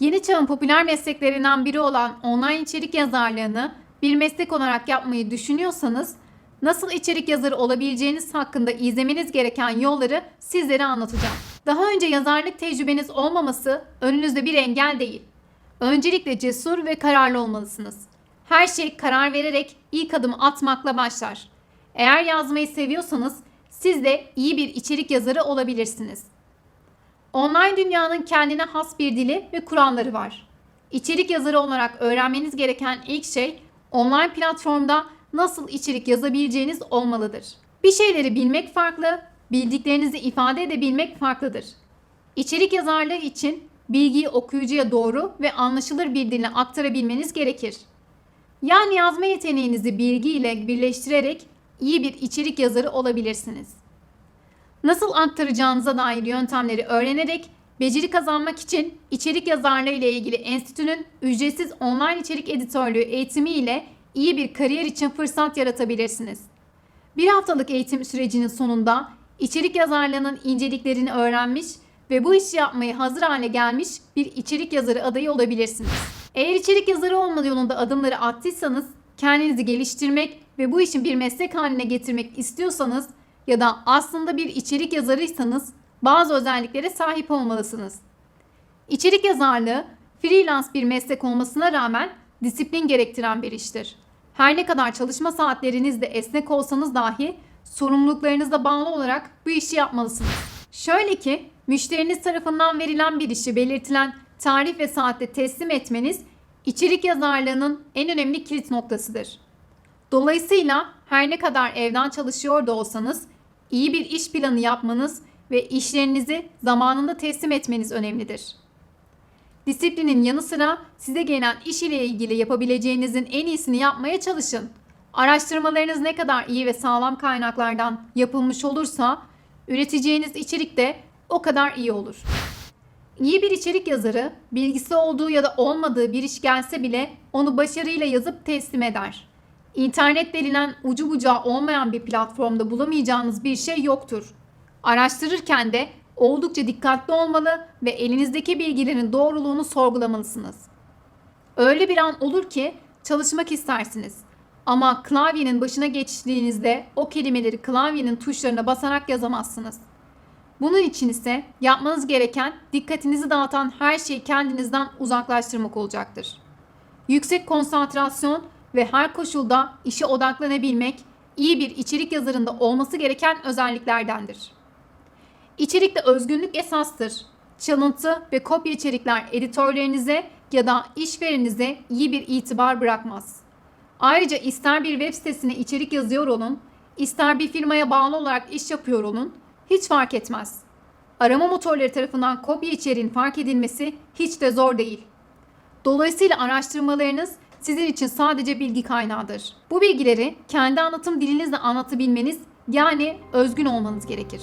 Yeni çağın popüler mesleklerinden biri olan online içerik yazarlığını bir meslek olarak yapmayı düşünüyorsanız nasıl içerik yazarı olabileceğiniz hakkında izlemeniz gereken yolları sizlere anlatacağım. Daha önce yazarlık tecrübeniz olmaması önünüzde bir engel değil. Öncelikle cesur ve kararlı olmalısınız. Her şey karar vererek ilk adımı atmakla başlar. Eğer yazmayı seviyorsanız siz de iyi bir içerik yazarı olabilirsiniz. Online dünyanın kendine has bir dili ve kuralları var. İçerik yazarı olarak öğrenmeniz gereken ilk şey online platformda nasıl içerik yazabileceğiniz olmalıdır. Bir şeyleri bilmek farklı, bildiklerinizi ifade edebilmek farklıdır. İçerik yazarlığı için bilgiyi okuyucuya doğru ve anlaşılır bir dille aktarabilmeniz gerekir. Yani yazma yeteneğinizi bilgiyle birleştirerek iyi bir içerik yazarı olabilirsiniz. Nasıl aktaracağınıza dair yöntemleri öğrenerek beceri kazanmak için içerik yazarlığı ile ilgili enstitünün ücretsiz online içerik editörlüğü eğitimi ile iyi bir kariyer için fırsat yaratabilirsiniz. Bir haftalık eğitim sürecinin sonunda içerik yazarlığının inceliklerini öğrenmiş ve bu işi yapmaya hazır hale gelmiş bir içerik yazarı adayı olabilirsiniz. Eğer içerik yazarı olma yolunda adımları attıysanız, kendinizi geliştirmek ve bu işin bir meslek haline getirmek istiyorsanız ya da aslında bir içerik yazarıysanız bazı özelliklere sahip olmalısınız. İçerik yazarlığı freelance bir meslek olmasına rağmen disiplin gerektiren bir iştir. Her ne kadar çalışma saatlerinizde esnek olsanız dahi sorumluluklarınızla bağlı olarak bu işi yapmalısınız. Şöyle ki müşteriniz tarafından verilen bir işi belirtilen tarih ve saatte teslim etmeniz içerik yazarlığının en önemli kilit noktasıdır. Dolayısıyla her ne kadar evden çalışıyor da olsanız iyi bir iş planı yapmanız ve işlerinizi zamanında teslim etmeniz önemlidir. Disiplinin yanı sıra size gelen iş ile ilgili yapabileceğinizin en iyisini yapmaya çalışın. Araştırmalarınız ne kadar iyi ve sağlam kaynaklardan yapılmış olursa üreteceğiniz içerik de o kadar iyi olur. İyi bir içerik yazarı bilgisi olduğu ya da olmadığı bir iş gelse bile onu başarıyla yazıp teslim eder. İnternet denilen ucu bucağı olmayan bir platformda bulamayacağınız bir şey yoktur. Araştırırken de oldukça dikkatli olmalı ve elinizdeki bilgilerin doğruluğunu sorgulamalısınız. Öyle bir an olur ki çalışmak istersiniz. Ama klavyenin başına geçtiğinizde o kelimeleri klavyenin tuşlarına basarak yazamazsınız. Bunun için ise yapmanız gereken dikkatinizi dağıtan her şeyi kendinizden uzaklaştırmak olacaktır. Yüksek konsantrasyon ve her koşulda işe odaklanabilmek iyi bir içerik yazarında olması gereken özelliklerdendir. İçerikte özgünlük esastır. Çalıntı ve kopya içerikler editörlerinize ya da işverenize iyi bir itibar bırakmaz. Ayrıca ister bir web sitesine içerik yazıyor olun, ister bir firmaya bağlı olarak iş yapıyor olun, hiç fark etmez. Arama motorları tarafından kopya içeriğin fark edilmesi hiç de zor değil. Dolayısıyla araştırmalarınız sizin için sadece bilgi kaynağıdır. Bu bilgileri kendi anlatım dilinizle anlatabilmeniz yani özgün olmanız gerekir.